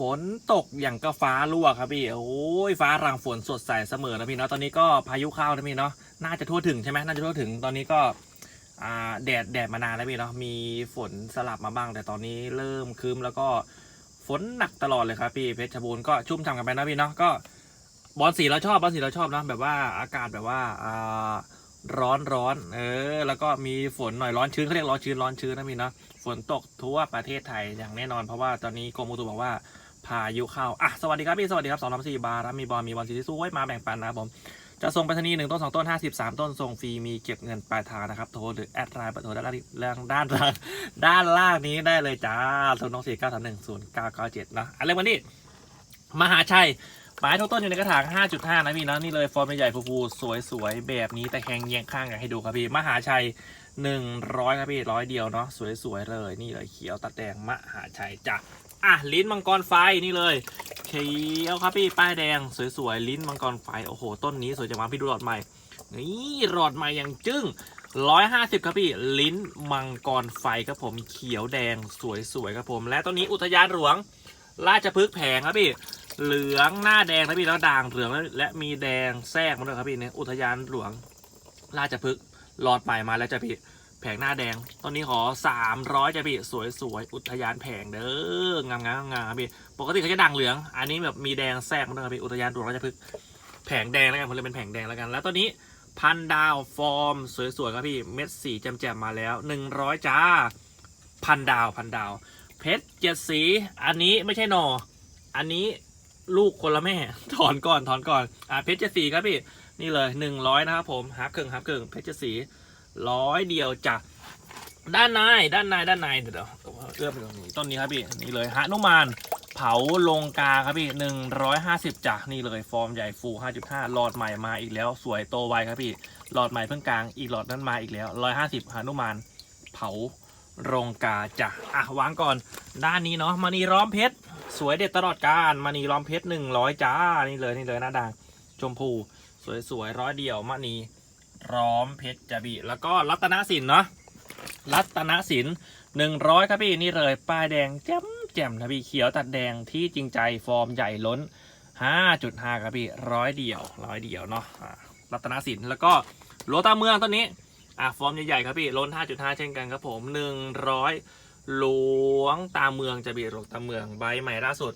ฝนตกอย่างก็ฟ้ารั่วครับพี่โอ้ยฟ้ารังฝนสดใสเสมอนะพี่เนาะตอนนี้ก็พายุเข้านะพี่เนาะน่าจะทั่วถึงใช่ไหมน่าจะทั่วถึงตอนนี้ก็แดดแดดมานานแล้วพี่เนาะมีฝนสลับมาบ้าง แต่ตอนนี้เริ่มครึ้มแล้วก็ฝนหนักตลอดเลยครับพี่เพชรบูรณ์ก็ชุ่มฉ่ำกันไปนะพี่เนาะก็บอลสีเราชอบบอลสีเราชอบนะแบบว่าอากาศแบบว่าร้อนร้อนเออ แล้วก็มีฝนหน่อยร้อนชื้นเขาเรียกร้อนชื้นร้อนชื้นนะพี่เนาะฝนตกทั่วประเทศไทยอย่างแน่นอนเพราะว่าตอนนี้กรมอุตุบอกว่า พายุเข้า อะ สวัสดีครับพี่ สวัสดีครับสองสามสี่บาร์มีบอลมีบอลสีที่สู้ไว้มาแบ่งปันนะครับผม จะส่งไปรษณีย์หนึ่งต้นสองต้นห้าสิบสามต้นส่งฟรีมีเก็บเงินปลายทางนะครับ โทรหรือแอดไลน์เบอร์โทรด้านล่างเรื่องด้านล่างด้านล่างนี้ได้เลยจ้าศูนย์น้องสี่เก้าสามหนึ่งศูนย์เก้าเก้าเจ็ดนะอันเรื่องวันนี้ มหาชัยหมายทุกต้นอยู่ในกระถาง 5.5 นะพี่นะนี่เลยฟอร์มใหญ่ๆฟูๆสวยๆ แบบนี้แต่แข็งเยียงข้างอยากให้ดูครับพี่ มหาชัย 100 ครับพี่ร้อยเดียวเนาะสวยๆ เลย นี่เลยเขียวตัดแดงมหาชัยจ้ะ อะลิ้นมังกรไฟนี่เลยเขียวครับพี่ป้ายแดงสวยๆลิ้นมังกรไฟโอ้โหต้นนี้สวยจังวะพี่ดูหลอดใหม่นี่หลอดใหม่อย่างจึ้งร้อยห้าสิบครับพี่ลิ้นมังกรไฟครับผมเขียวแดงสวยๆครับผม และต้นนี้อุทยานหลวง ราชพฤกษ์แผงครับพี่เหลืองหน้าแดงนะพี่แล้วด่างเหลืองและมีแดงแทรกมาด้วยครับพี่เนี่ยอุทยานหลวง ราชพฤกษ์หลอดใหม่มาแล้วจ้ะพี่ แผงหน้าแดง ตอนนี้ขอ 300จะพี่สวยๆ อุทยานแผงเด้องามๆงามพี่ ปกติเขาจะด่างเหลือง อันนี้แบบมีแดงแทรกมาด้วยครับพี่ อุทยานหลวงราชพฤกษ์แผงแดงแล้วกันผมเลยเป็นแผงแดงแล้วกัน แล้วตอนนี้พันดาวฟอร์มสวยๆครับพี่ เม็ดสีแจ่มๆมาแล้ว 100จ้า พันดาวพันดาว เพชรเจ็ดสี อันนี้ไม่ใช่หนอ อันนี้ลูกคนละแม่ ถอนก่อนถอนก่อน อ่าเพชรเจ็ดสีครับพี่ นี่เลยหนึ่งร้อยนะครับผมฮับเกิงฮับเกิงเพชรเจ็ดสี ร้อยเดียวจ้ะด้านในด้านในด้านในเดี๋ยวเอื้อมไปตรงนี้ต้นนี้ครับพี่นี่เลยฮนุมานเผาลงกาครับพี่หนึ่งร้อยห้าสิบจ้ะนี่เลยฟอร์มใหญ่ฟูห้าจุดห้าหลอดใหม่มาอีกแล้ว สวยโตไวครับพี่หลอดใหม่เพิ่งกลางอีกหลอดนั้นมาอีกแล้วร้อยห้าสิบฮนุมานเผาโรงกาจ้ะอะวางก่อน ด้านนี้เนาะมณีล้อมเพชรสวยเด็ดตลอดการมณีล้อมเพชรหนึ่งร้อยจ้านี่เลยนี่เลยหน้าด่างชมพู สวยสวยร้อยเดียวมณี ล้อมเพชรจบีแล้วก็รัตนสินเนาะรัตนสินหนึ่งร้อยครับพี่นี่เลยป้ายแดงแจ่มแจ่มนะพี่เขียวตัดแดงที่จริงใจฟอร์มใหญ่ล้นห้าจุดห้าครับพี่ร้อยเดียวร้อยเดียวเนาะรัตนสินแล้วก็หลวงตาเมืองต้นนี้อะฟอร์มใหญ่ๆครับพี่ล้น5.5เช่นกันครับผม100หลวงตาเมืองจะบีหลวงตาเมืองใบใหม่ล่าสุด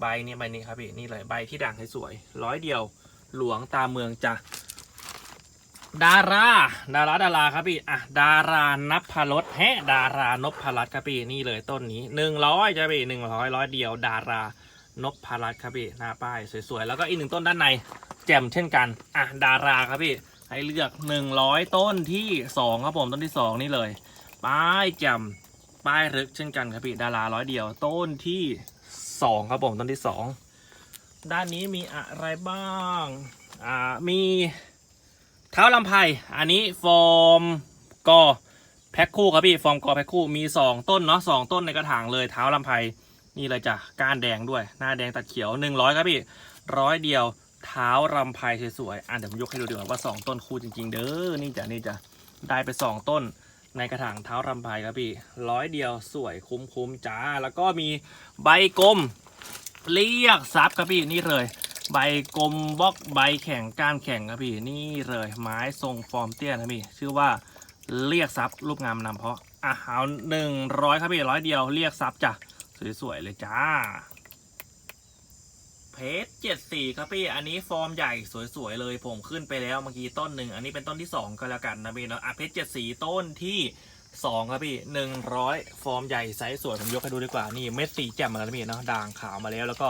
ใบนี้ใบนี้ครับพี่นี่เลยใบที่ด่างสวยๆร้อยเดียวหลวงตาเมืองจ้ะ ดารา ดารา ดาราครับพี่อะดารานพรสแฮะดารานพรัตน์ครับพี่นี่เลยต้นนี้หนึ่งร้อยจะพี่หนึ่งร้อยร้อยเดียว ดารานพรัตน์ครับพี่หน้าป้ายสวยๆแล้วก็อีกหนึ่งต้นด้านในแจ่มเช่นกันอะดาราครับพี่ให้เลือกหนึ่งร้อยต้นที่สองครับผมต้นที่สองนี่เลยป้ายจำป้ายรึกเช่นกันครับพี่ดาราร้อยเดียว ต้นที่สองครับผมต้นที่สองด้านนี้มีอะไรบ้างอ่ามี เท้าลำไพอันนี้ฟอร์มกอแพ็คคู่ครับพี่ฟอร์มกอแพ็คคู่มีสองต้นเนาะสองต้นในกระถางเลยเท้าลำไพนี่เลยจ้ะก้านแดงด้วย หน้าแดงตัดเขียวหนึ่งร้อยครับพี่ร้อยเดียวเท้ารำไพสวยๆอะเดี๋ยวผมยกให้ดูดีกว่าว่า 2 ต้นคู่จริง ๆ เด้อนี่จ้ะนี่จ้ะได้ไป 2 ต้นในกระถางเท้ารำไพครับพี่ร้อยเดียวสวยคุ้มๆจ้า แล้วก็มีใบกลมเรียกซับครับพี่นี่เลย ใบกลมบล็อกใบแข็งก้านแข็งครับพี่นี่เลยไม้ทรงฟอร์มเตี้ยนะพี่ชื่อว่าเรียกซับรูปงามนำเพราะอะเอาหนึ่งร้อยครับพี่ร้อยเดียวเรียกซับจ้ะสวยๆเลยจ้าเพชรเจ็ดสี่ครับพี่ อันนี้ฟอร์มใหญ่สวยๆเลย ผมขึ้นไปแล้วเมื่อกี้ต้นหนึ่ง อันนี้เป็นต้นที่สองก็แล้วกันนะพี่เนาะอะเพชรเจ็ดสีต้นที่สองครับพี่หนึ่งร้อยฟอร์มใหญ่ไซส์สวยผมยกให้ดูดีกว่า นี่เม็ดสีแจ่มมาแล้วพี่เนาะด่างขาวมาแล้วแล้วก็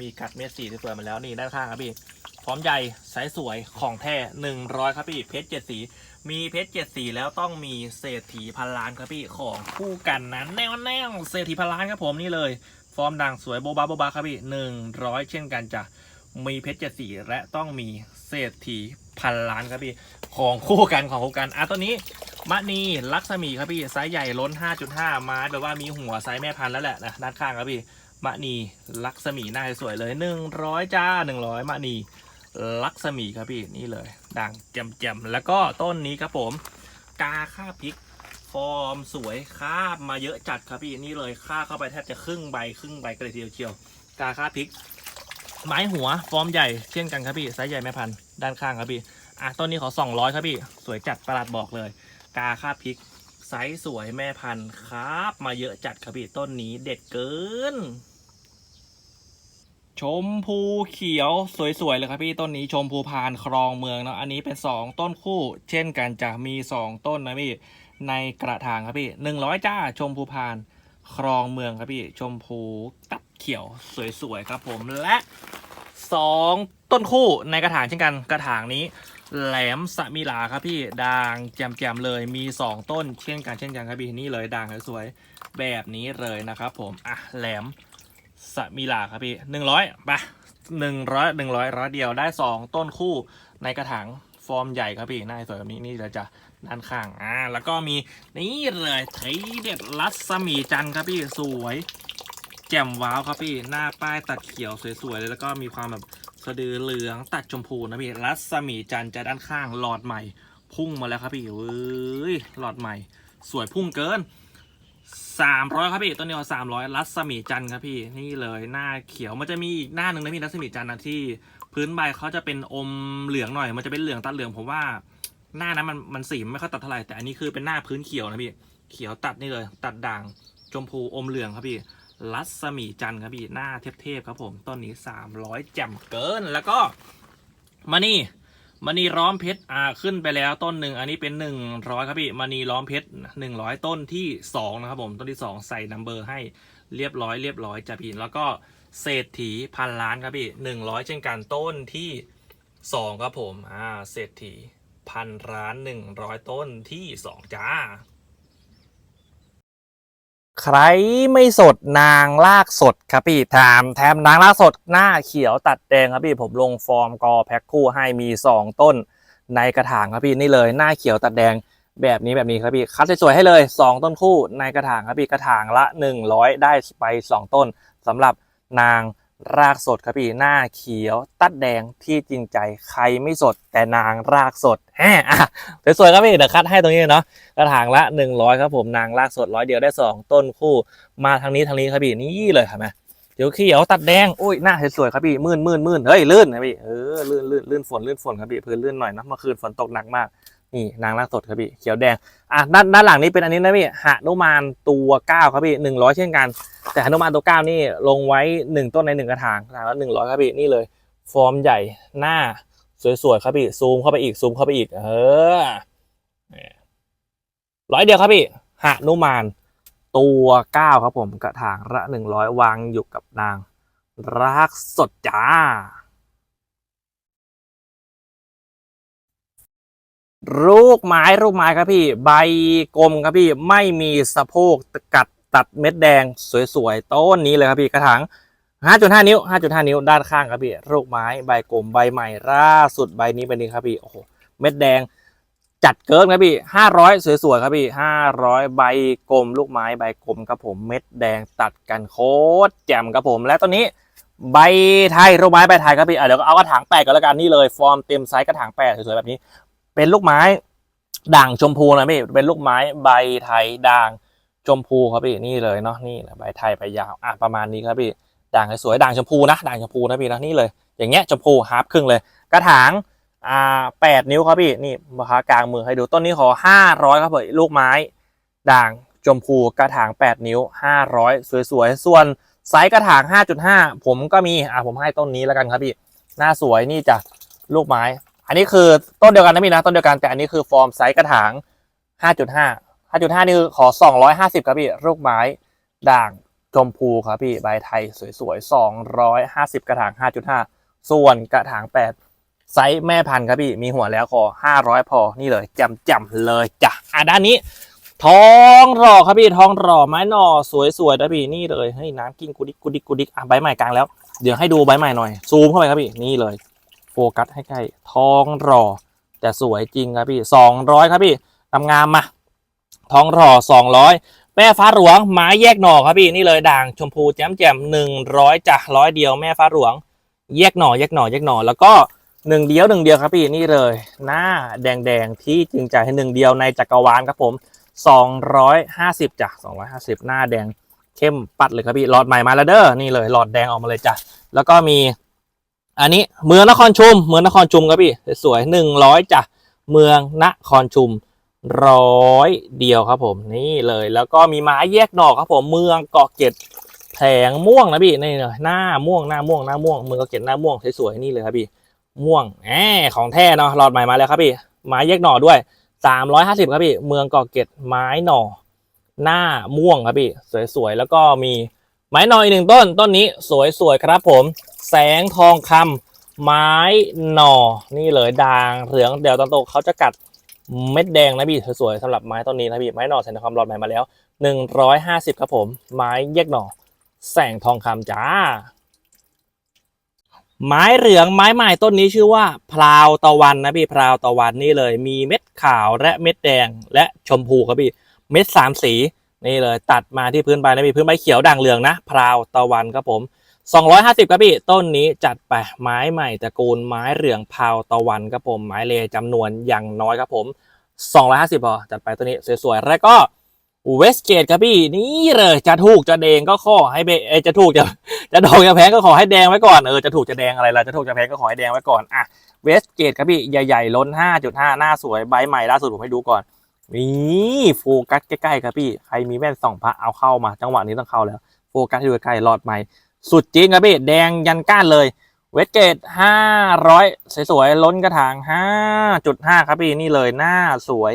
มีกัดเม็ดสีสวยๆมาแล้วนี่ด้านข้างครับพี่ฟอร์มใหญ่ไซส์สวยของแท้หนึ่งร้อยครับพี่เพชรเจ็ดสี มีเพชรเจ็ดสีแล้วต้องมีเศรษฐีพันล้านครับพี่ของคู่กันนั้นแน่วแน่เศรษฐีพันล้านครับผมนี่เลย ฟอร์มด่างสวยโบบาโบบาครับพี่หนึ่งร้อยเช่นกันจ้ะมีเพชรเจ็ดสีและต้องมีเศรษฐีพันล้านครับพี่ของคู่กันของคู่กันอะตัวนี้มะนีลักษมีครับพี่ไซส์ใหญ่ล้น 5.5มาแบบว่ามีหัวไซส์แม่พันธุ์แล้วแหละนะด้านข้างครับพี่ มะนีลักษมีหน้าสวยเลย100จ้า100มะนีลักษมีครับพี่นี่เลยด่างแจ่มๆแล้วก็ต้นนี้ครับผม กาค่าพริกฟอร์มสวยคาบมาเยอะจัดครับพี่นี่เลยคาเข้าไปแทบจะครึ่งใบครึ่งใบกันเทียวเชียวกาคาพริก ไม้หัวฟอร์มใหญ่เช่นกันครับพี่ไซส์ใหญ่แม่พันธุ์ด้านข้างครับพี่อะต้นนี้ขอ 200 ครับพี่ สวยจัดประหลาดบอกเลย กาคาพริกไซส์สวยแม่พันธุ์ครับ มาเยอะจัดครับพี่ต้นนี้เด็ดเกิน ชมพูเขียวสวยๆเลยครับพี่ต้นนี้ชมพูพานครองเมืองเนาะอันนี้เป็น 2 ต้นคู่ เช่นกันจะมี 2 ต้นนะพี่ในกระถางครับพี่100จ้าชมพูพานครองเมืองครับพี่ชมพูตัดเขียวสวยๆครับผมและ 2 ต้นคู่ในกระถางเช่นกันกระถางนี้ แหลมสมิลาครับพี่ด่างแจ่มๆเลยมี 2 ต้นเช่นกันเช่นกันครับพี่นี่เลยด่างสวยๆแบบนี้เลยนะครับผมอะแหลม สมิลาครับพี่หนึ่งร้อยไปหนึ่งร้อยหนึ่งร้อยร้อยเดียวได้สองต้นคู่ในกระถางฟอร์มใหญ่ครับพี่น่าสวยแบบนี้นี่เดี๋ยวจะด้านข้างอ่าแล้วก็มีนี่เลยไทยเด็ดรัศมีจันครับพี่สวยแจ่มว้าวครับพี่หน้าป้ายตัดเขียวสวยๆเลยแล้วก็มีความแบบสะดือเหลืองตัดชมพูนะพี่รัศมีจันจะด้านข้างหลอดใหม่ พุ่งมาแล้วครับพี่เว้ยหลอดใหม่ สวยพุ่งเกิน สามร้อยครับพี่ต้นนี้สามร้อยรัศมีจันทร์ครับพี่นี่เลยหน้าเขียวมันจะมีอีกหน้าหนึ่งนะพี่รัศมีจันทร์นะที่พื้นใบเขาจะเป็นอมเหลืองหน่อย มันจะเป็นเหลืองตัดเหลืองผมว่าหน้านั้นมันมันสีไม่ค่อยตัดเท่าไหร่แต่อันนี้คือเป็นหน้าพื้นเขียวนะพี่เขียวตัดนี่เลย ตัดด่างชมพูอมเหลืองครับพี่รัศมีจันทร์ครับพี่หน้าเทพๆครับผมต้นนี้สามร้อยแจ่มเกินแล้วก็มานี่ มณีล้อมเพชรอ่าขึ้นไปแล้วต้นหนึ่งอันนี้เป็นหนึ่งร้อยครับพี่มณีล้อมเพชรหนึ่งร้อยต้นที่สองนะครับผมต้นที่สองใส่นัมเบอร์ให้เรียบร้อยเรียบร้อยจะพี่แล้วก็เศรษฐีพันล้านครับพี่หนึ่งร้อยเช่นกันต้นที่สองครับผมอ่าเศรษฐีพันล้านหนึ่งร้อยต้นที่สองจ้า ใครไม่สดนางลากสดครับพี่ถามแถมนางลากสดหน้าเขียวตัดแดงครับพี่ผมลงฟอร์มกอแพ็คคู่ให้มี 2 ต้นในกระถางครับพี่นี่เลยหน้าเขียวตัดแดงแบบนี้แบบนี้ครับพี่คัดสวยๆให้เลย 2 ต้นคู่ในกระถางครับพี่กระถางละ 100 ได้ไป 2 ต้นสำหรับนาง รากสดครับพี่หน้าเขียว ตัดแดงที่จริงใจใครไม่สด แต่นางรากสดแฮะอะสวยๆครับพี่เดี๋ยวคัดให้ตรงนี้เนาะกระถางละ 100 ครับผมนางลากสดร้อยเดียวได้ 2 ต้นคู่ มาทางนี้ทางนี้ครับพี่นี่เลยครับแม่เดี๋ยวเขียวตัดแดงอุ้ยหน้าสวยๆครับพี่ มื่นมื่นมื่นเฮ้ยลื่นนะพี่เออลื่นลื่นลื่นฝนลื่นฝนครับพี่พื้นลื่นหน่อยนะเมื่อคืนฝนตกหนักมาก นี่นางลากสดครับพี่เขียวแดงอะด้านด้านหลังนี้เป็นอันนี้นะพี่หนุมานตัวเก้าครับพี่หนึ่งร้อยเช่นกัน แต่หนุมานตัวเก้านี่ลงไว้หนึ่งต้นในหนึ่งกระถางกระถางละหนึ่งร้อยครับพี่นี่เลย ฟอร์มใหญ่หน้าสวยๆครับพี่ซูมเข้าไปอีกซูมเข้าไปอีก เออร้อยเดียวครับพี่หนุมานตัวเก้าครับผมกระถางละหนึ่งร้อยวางอยู่กับนางรากสดจ้า ลูกไม้ลูกไม้ครับพี่ ใบกลมครับพี่ไม่มีสะโพกกัดตัดเม็ดแดงสวยๆต้นนี้เลยครับพี่กระถาง5.5 นิ้ว 5.5 นิ้วด้านข้างครับพี่ลูกไม้ใบกลมใบใหม่ล่าสุดใบนี้เป็นนี้ครับพี่โอ้โหเม็ดแดงจัดเกินครับพี่ห้าร้อยสวยๆครับพี่ห้าร้อยใบกลมลูกไม้ใบกลมครับผมเม็ดแดงตัดกันโคตรแจ่มครับผม และตอนนี้ใบไทยลูกไม้ใบไทยครับพี่เดี๋ยวก็เอากระถางแปดกันแล้วกันนี่เลย ฟอร์มเต็มไซส์กระถางแปดสวยๆแบบนี้ เป็นลูกไม้ ด่างชมพูนะพี่เป็นลูกไม้ใบไทยด่างชมพูครับพี่นี่เลยเนาะนี่แหละใบไทยใบยาวอะประมาณนี้ครับพี่ด่างสวยด่างชมพูนะด่างชมพูนะพี่นะนี่เลย อย่างเงี้ยชมพูฮาร์ปครึ่งเลย กระถางอ่าแปดนิ้วครับพี่นี่ราคากลางมือให้ดูต้นนี้ขอห้าร้อยครับเผยลูกไม้ ด่างชมพูกระถางแปดนิ้วห้าร้อยสวยๆส่วนไซส์กระถางห้าจุดห้าผมก็มีอ่าผมให้ต้นนี้แล้วกันครับพี่หน้าสวยนี่จ้ะลูกไม้ อันนี้คือต้นเดียวกันนะพี่นะต้นเดียวกันแต่อันนี้คือฟอร์มไซส์กระถางห้าจุดห้าห้าจุดห้านี่คือขอสองร้อยห้าสิบครับพี่ลูกไม้ด่างชมพูครับพี่ใบไทยสวยๆสองร้อยห้าสิบกระถางห้าจุดห้าส่วนกระถางแปดไซส์แม่พันธุ์ครับพี่มีหัวแล้วขอห้าร้อยพอนี่เลยจำจำๆเลยจ้ะอะด้านนี้ ทองรอครับพี่ทองรอไม้หน่อสวยๆนะพี่นี่เลยเฮ้ยน้ำกิ้งกุดิกกุดิกกุดิกอะใบใหม่กลางแล้ว เดี๋ยวให้ดูใบใหม่หน่อยซูมเข้าไปครับพี่นี่เลย โฟกัสให้ใกล้ทองรอแต่สวยจริงครับพี่สองร้อยครับพี่งามมาทองรอสองร้อยแม่ฟ้าหลวงไม้แยกหน่อครับพี่นี่เลยด่างชมพูแจ่มแจ่มหนึ่งร้อยจ้ะร้อยเดียวแม่ฟ้าหลวง แยกหน่อแยกหน่อแยกหน่อแล้วก็หนึ่งเดียวหนึ่งเดียวครับพี่นี่เลย หน้าแดงๆที่จริงใจให้หนึ่งเดียวในจักรวาลครับผมสองร้อยห้าสิบจ้ะสองร้อยห้าสิบหน้าแดงเข้มปัดเลยครับพี่หลอดใหม่มาแล้วเด้อนี่เลยหลอดแดงออกมาเลยจ้ะแล้วก็มี อันนี้เมืองนครชุม เมืองนครชุมครับพี่สวยหนึ่งร้อยจ้ะเมืองนครชุมร้อยเดียวครับผมนี่เลยแล้วก็มีไม้แยกหน่อครับผมเมืองเกาะเกร็ดแผงม่วงนะพี่นี่เลยหน้าม่วงหน้าม่วงหน้าม่วงเมืองเกาะเกร็ดหน้าม่วงสวยๆนี่เลยครับพี่ม่วงแหมของแท้เนาะหลอดใหม่มาแล้วครับพี่ไม้แยกหน่อด้วยสามร้อยห้าสิบครับพี่เมืองเกาะเกร็ดไม้หน่อหน้าม่วงครับพี่สวยๆแล้วก็มี ไม้หน่ออีกหนึ่งต้นต้นนี้สวยๆครับผม แสงทองคำไม้หน่อนี่เลยด่างเหลืองเดี๋ยวตอนโตเขาจะกัดเม็ดแดงนะพี่สวยๆสำหรับไม้ต้นนี้นะพี่ไม้หน่อแสงทองคำหลอดใหม่มาแล้วหนึ่งร้อยห้าสิบครับผม ไม้แยกหน่อ แสงทองคำจ้า ไม้เหลืองไม้ใหม่ต้นนี้ชื่อว่าพราวตะวันนะพี่พราวตะวันนี่เลย มีเม็ดขาวและเม็ดแดงและชมพูครับพี่เม็ดสามสี นี่เลยตัดมาที่พื้นใบนะพี่พื้นใบเขียวด่างเหลืองนะพราวตะวันครับผม 250ครับพี่ต้นนี้จัดไปไม้ใหม่ตระกูลไม้เหลืองพราวตะวันครับผมไม้เลจำนวนอย่างน้อยครับผม 250พอจัดไปตัวนี้สวยๆแล้วก็เวสเกตครับพี่นี่เลยจะถูกจะแดงก็ขอให้เบอจะถูกจะจะดอกจะแพงก็ขอให้แดงไว้ก่อนเออจะถูกจะแดงอะไรล่ะจะถูกจะแพงก็ขอให้แดงไว้ก่อนอะเวสเกตครับพี่ใหญ่ๆล้น 5.5 หน้าสวยใบใหม่ล่าสุดผมให้ดูก่อน นี่โฟกัสใกล้ๆครับพี่ ใครมีแว่นส่องพระเอาเข้ามา จังหวะนี้ต้องเข้าแล้ว โฟกัสอยู่ใกล้ๆหลอดใหม่ สุดจริงครับพี่ แดงยันก้านเลย เวสเกตห้าร้อยสวยๆ ล้นกระถางห้าจุดห้าครับพี่ นี่เลยหน้าสวย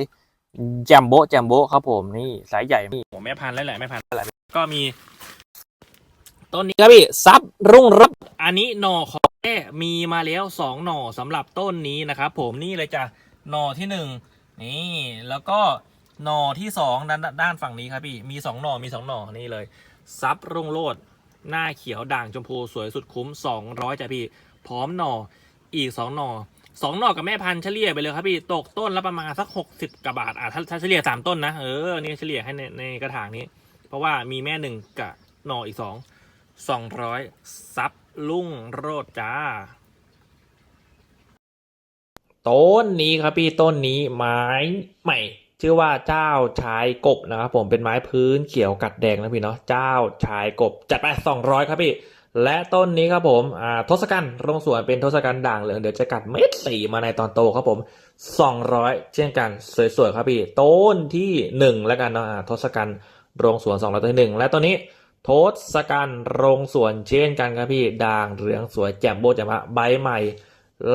แจมโบแจมโบครับผมนี่สายใหญ่นี่ผมแม่พันธุ์แล้วแหละแม่พันธุ์แล้วแหละก็มีต้นนี้ครับพี่ซับรุ่งรับอันนี้หน่อของแท้มีมาแล้วสองหน่อสำหรับต้นนี้นะครับผมนี่เลยจ้ะหน่อที่หนึ่ง นี่แล้วก็หน่อที่สองด้านด้านฝั่งนี้ครับพี่มีสองหน่อมีสองหน่อนี่เลยซับรุ่งโรดหน้าเขียวด่างชมพูสวยสุดคุ้มสองร้อยจ้ะพี่พร้อมหน่ออีกสองหน่อสองหน่อกับแม่พันธุ์เฉลี่ยไปเลยครับพี่ตกต้นละประมาณสักหกสิบกว่าบาทอะถ้าถ้าเฉลี่ยสามต้นนะเออนี่เฉลี่ยให้ในในกระถางนี้ เพราะว่ามีแม่หนึ่งกับหน่ออีกสองสองร้อยซับลุ่งโรดจ้า ต้นนี้ครับพี่ต้นนี้ไม้ใหม่ ชื่อว่าเจ้าชายกบนะครับผมเป็นไม้พื้นเขียวกัดแดงนะพี่เนาะเจ้าชายกบจัดไปสองร้อยครับพี่ และต้นนี้ครับผมอ่าทศกัณฐ์โรงสวนเป็นทศกัณฐ์ด่างเหลืองเดี๋ยวจะกัดเม็ดสีมาในตอนโตครับผมสองร้อยเช่นกันสวยๆครับพี่ ต้นที่หนึ่งแล้วกันเนาะทศกัณฐ์โรงสวนสองร้อยต้นหนึ่งและต้นนี้ทศกัณฐ์โรงสวนเช่นกันครับพี่ด่างเหลืองสวยแจ่มโบแจ่มะใบใหม่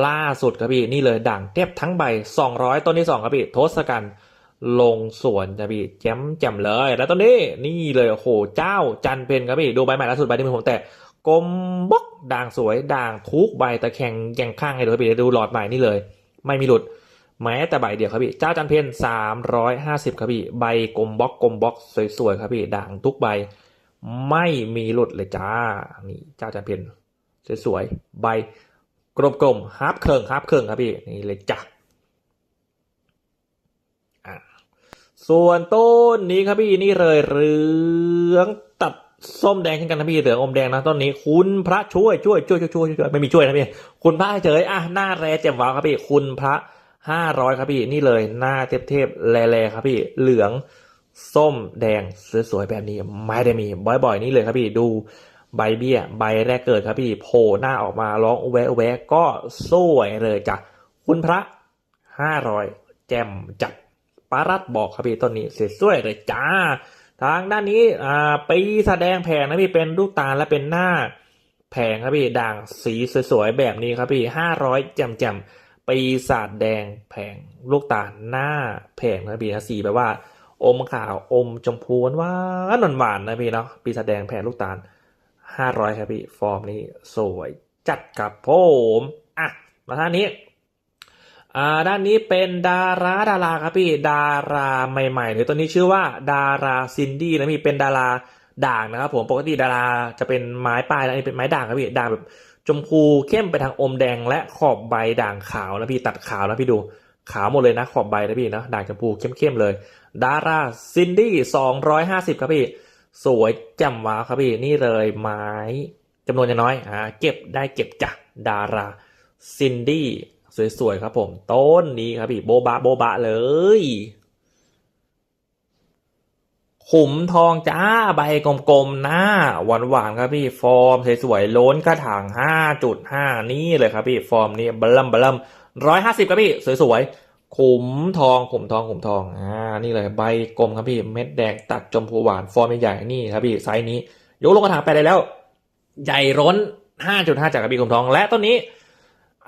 ล่าสุดครับพี่นี่เลยด่างเทียบทั้งใบ 200 ต้นที่ 2 ครับพี่ทศกัณฐ์ลงสวนครับพี่แจ่มแจ่มเลย แล้วต้นนี้นี่เลยโอ้โหเจ้าจันเพนครับพี่ดูใบใหม่ล่าสุดใบที่มือผมแต่กลมบล็อกด่างสวยด่างทุกใบตะแคงแยงข้างให้ดูครับพี่ดูหลอดใหม่นี่เลย ไม่มีหลุดแม้แต่ใบเดียวครับพี่เจ้าจันเพน350ครับพี่ใบกลมบล็อกกลมบล็อกสวยๆครับพี่ด่างทุกใบ ไม่มีหลุดเลยจ้านี่เจ้าจันเพนสวยๆใบ กลมๆฮาร์ปเคิงฮาร์ปเคิงครับพี่นี่เลยจ้ะอะส่วนต้นนี้ครับพี่นี่เลยเหลืองตัดส้มแดงขึ้นกันนะพี่เหลืองอมแดงนะต้นนี้ คุณพระช่วยช่วยช่วยช่วยช่วยช่วยไม่มีช่วยนะพี่คุณพระเฉยอะหน้าแรแจ่มว้าวครับพี่คุณพระห้าร้อยครับพี่นี่เลยหน้าเทพเทพๆแลๆครับพี่เหลืองส้มแดงสวยๆแบบนี้ไม่ได้มีบ่อยๆนี่เลยครับพี่ดู ใบเบี้ย ใบแรกเกิดครับพี่โผล่หน้าออกมาร้องแวะแวะก็สวยเลยจ้ะคุณพระห้าร้อยแจมจัดปารัดบอกครับพี่ต้นนี้สวยเลยจ้า ทางด้านนี้อ่าปีแสดงแผงนะพี่เป็นลูกตาลและเป็นหน้าแผงครับพี่ด่างสีสวยๆแบบนี้ครับพี่ห้าร้อยแจมแจมปีศาจแดงแผงลูกตาลหน้าแผงนะพี่นะสีแบบว่า อมขาวอมชมพูหวานๆหวานนะพี่เนาะปีศาจแดงแผงลูกตาล ห้าร้อยครับพี่ ฟอร์มนี้สวยจัดครับผมอะมาท่านนี้อ่าด้านนี้เป็นดาราดาราครับพี่ ดาราใหม่ๆเลยตัวนี้ชื่อว่าดาราซินดี้นะพี่เป็นดาราด่างนะครับผมปกติดาราจะเป็นไม้ปลายแล้วอันนี้เป็นไม้ด่างครับพี่ด่างแบบชมพูเข้มไปทางอมแดงและขอบใบด่างขาวนะพี่ตัดขาวนะพี่ดูขาวหมดเลยนะขอบใบนะพี่นะด่างชมพูเข้มๆเลย ดาราซินดี้สองร้อยห้าสิบครับพี่ สวยแจ่มว้าวครับพี่นี่เลยไม้จำนวนจะน้อยอ่าเก็บได้เก็บจ้ะดาราซินดี้สวยๆครับผม ต้นนี้ครับพี่โบบะโบบะเลย ขุมทองจ้าใบกลมๆหน้าหวานๆครับพี่ฟอร์มสวยๆล้นกระถาง5.5 นี่เลยครับพี่ฟอร์มนี้บลัมบลัมร้อยห้าสิบครับพี่สวยๆ ขุมทองขุมทองขุมทองอ่านี่เลยใบกลมครับพี่เม็ดแดงตัดจมพูหวานฟอร์มใหญ่ๆนี่ครับพี่ไซส์นี้ ยกลงกระถางไปได้แล้ว ใหญ่ร้น 5.5 จากกระบี่ขุมทอง และต้นนี้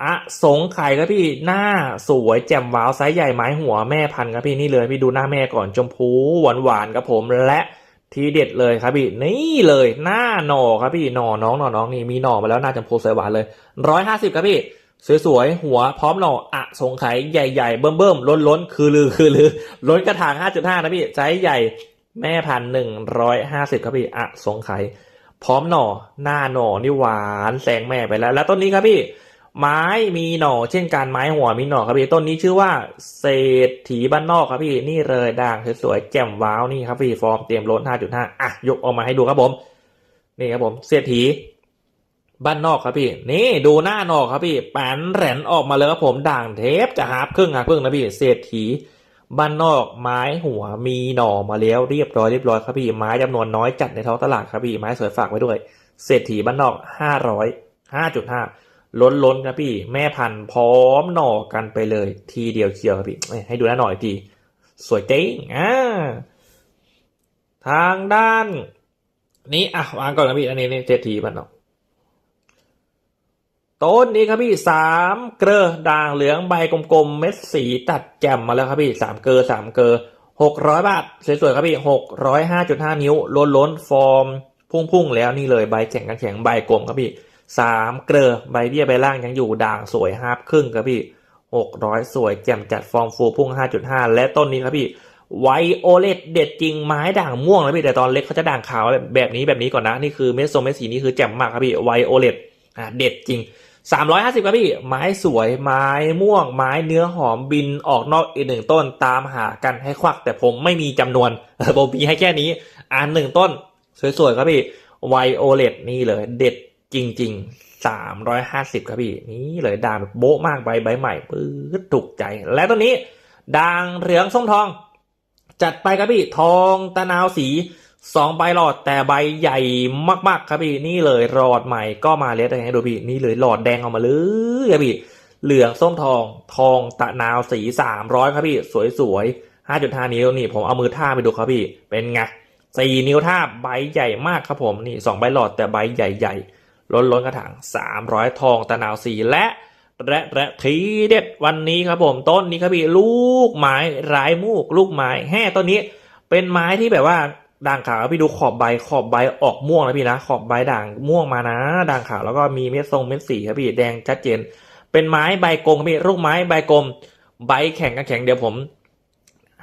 อะสงไข่ครับพี่หน้าสวยแจ่มว้าวไซส์ใหญ่ไม้หัวแม่พันธุ์ครับพี่นี่เลยพี่ดูหน้าแม่ก่อนชมพูหวานหวานๆครับผมและทีเด็ดเลยครับพี่นี่เลยหน้าหน่อครับพี่หน่อน้องหน่อน้องนี่มีหน่อมาแล้วหน้าชมพูสวยหวานเลยร้อยห้าสิบครับพี่ สวยๆ หัวพร้อมหน่ออะสงไข่ใหญ่ๆ เบิ่มๆ ล้นๆ คือลือคือลือ ล้นกระถาง 5.5 นะพี่ไซส์ใหญ่แม่พันหนึ่งร้อยห้าสิบครับพี่อะสงไข่พร้อมหน่อหน้าหน่อนี่หวานแซงแม่ไปแล้ว แล้วต้นนี้ครับพี่ ไม้มีหน่อ เช่นการไม้หัวมีหน่อครับพี่ต้นนี้ชื่อว่าเศรษฐีบ้านนอกครับพี่นี่เลยด่างสวยๆแจ่มว้าวนี่ครับพี่ฟอร์มเตรียมล้น5.5อะยกออกมาให้ดูครับผม นี่ครับผมเศรษฐี บ้านนอกครับพี่ นี่ดูหน้านอกครับพี่แปนแหลนออกมาเลยครับผมด่างเทปจะหาครึ่งหาครึ่งนะพี่เศรษฐีบ้านนอกไม้หัวมีหน่อมาแล้วเรียบร้อยเรียบร้อยครับพี่ไม้จำนวนน้อยจัดในท้องตลาดครับพี่ไม้สวยฝากไว้ด้วย เศรษฐีบ้านนอกห้าร้อยห้าจุดห้าล้นล้นครับพี่ แม่พันธุ์พร้อมหน่อกันไปเลย ทีเดียวเชียวครับพี่เอ้ยให้ดูหน้าหน่อยทีสวยจริงอ่าทางด้าน นี้อะวางก่อนนะพี่อันนี้นี่เศรษฐีบ้านนอก ต้นนี้ครับพี่สามเกลือด่างเหลืองใบกลมๆเม็ดสีตัดแจ่มมาแล้วครับพี่สามเกลือสามเกลือหกร้อยบาทสวยๆครับพี่หกร้อยห้าจุดห้านิ้วล้นล้นๆฟอร์ม พุ่งๆแล้วนี่เลยใบแข็งกันแข็งใบกลมครับพี่สามเกลือใบเบี้ยใบล่างยังอยู่ด่างสวยฮาครึ่งครับพี่หกร้อยสวยแจ่มจัดฟอร์มฟูพุ่งห้าจุดห้าและต้นนี้ครับพี่ไวโอเลตเด็ดจริงไม้ด่างม่วงนะพี่แต่ตอนเล็กเขาจะด่างขาวแบบนี้แบบนี้ก่อนนะนี่คือเม็ดทรงเม็ดสีนี่คือแจ่มมากครับพี่ไวโอเลต อะเด็ดจริงสามร้อยห้าสิบครับพี่ ไม้สวยไม้ม่วง ไม้เนื้อหอมบินออกนอกอีกหนึ่งต้นตามหากันให้ควัก แต่ผมไม่มีจำนวนผมมีให้แค่นี้ อ่านหนึ่งต้น สวยๆครับพี่ไวโอเลตนี่เลยเด็ดจริงๆสามร้อยห้าสิบครับพี่ นี่เลยด่างโบ๊ะมากใบใบใหม่ปื๊ดถูกใจ และต้นนี้ด่างเหลืองส้มทอง จัดไปครับพี่ ทองตะนาวสี สองใบหลอดแต่ใบใหญ่มาก ๆ ครับพี่นี่เลยหลอดใหม่ก็มาแล้วแต่ให้ดูพี่นี่เลยหลอดแดงออกมาเลยครับพี่เหลืองส้มทองทองตะนาวสีสามร้อยครับพี่สวยๆห้าจุดห้านิ้วนี่ผมเอามือท่าไปดูครับพี่เป็นไงสี่นิ้วท่าใบใหญ่มากครับผมนี่สองใบหลอดแต่ใบใหญ่ๆล้นล้นๆกระถางสามร้อยทองตะนาวสีและและและทีเด็ดวันนี้ครับผมต้นนี้ครับพี่ลูกไม้ร้ายมูกลูกไม้แห่ต้นนี้ เป็นไม้ที่แบบว่า ด่างขาวพี่ดูขอบใบขอบใบออกม่วงนะพี่นะขอบใบด่างม่วงมานะ ด่างขาวแล้วก็มีเม็ดทรงเม็ดสีครับพี่แดงชัดเจน เป็นไม้ใบกลมครับพี่ลูกไม้ใบกลม ใบแข็งกันแข็งเดี๋ยวผม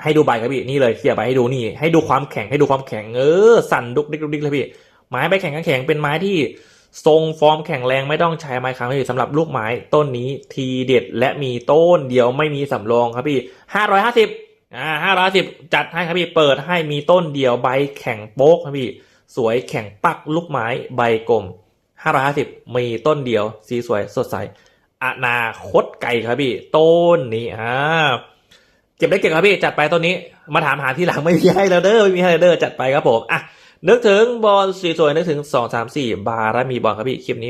ให้ดูใบครับพี่นี่เลยเคลียใบให้ดูนี่ ให้ดูความแข็งให้ดูความแข็งเออสั่นดุกดิกดุกดิกเลยพี่ไม้ใบแข็งกันแข็งเป็นไม้ที่ทรงฟอร์มแข็งแรงไม่ต้องใช้ไม้ค้างเลยสำหรับลูกไม้ต้นนี้ทีเด็ดและมีต้นเดียวไม่มีสำรองครับพี่ห้าร้อยห้าสิบ อ่าห้าร้อยสิบจัดให้ครับพี่เปิดให้มีต้นเดียวใบแข็งโป๊กครับพี่สวยแข็งปักลูกไม้ใบกลมห้าร้อยห้าสิบมีต้นเดียว สีสวยสดใสอนาคตไก่ครับพี่ ต้นนี้อ่าเก็บได้เก็บครับพี่จัดไปต้นนี้มาถามหาที่หลังไม่มีให้แล้วเด้อไม่มีให้แล้วเด้อจัดไปครับผมอะนึกถึงบอลสีสวยนึกถึงสองสามสี่บารมีบอลครับพี่คลิปนี้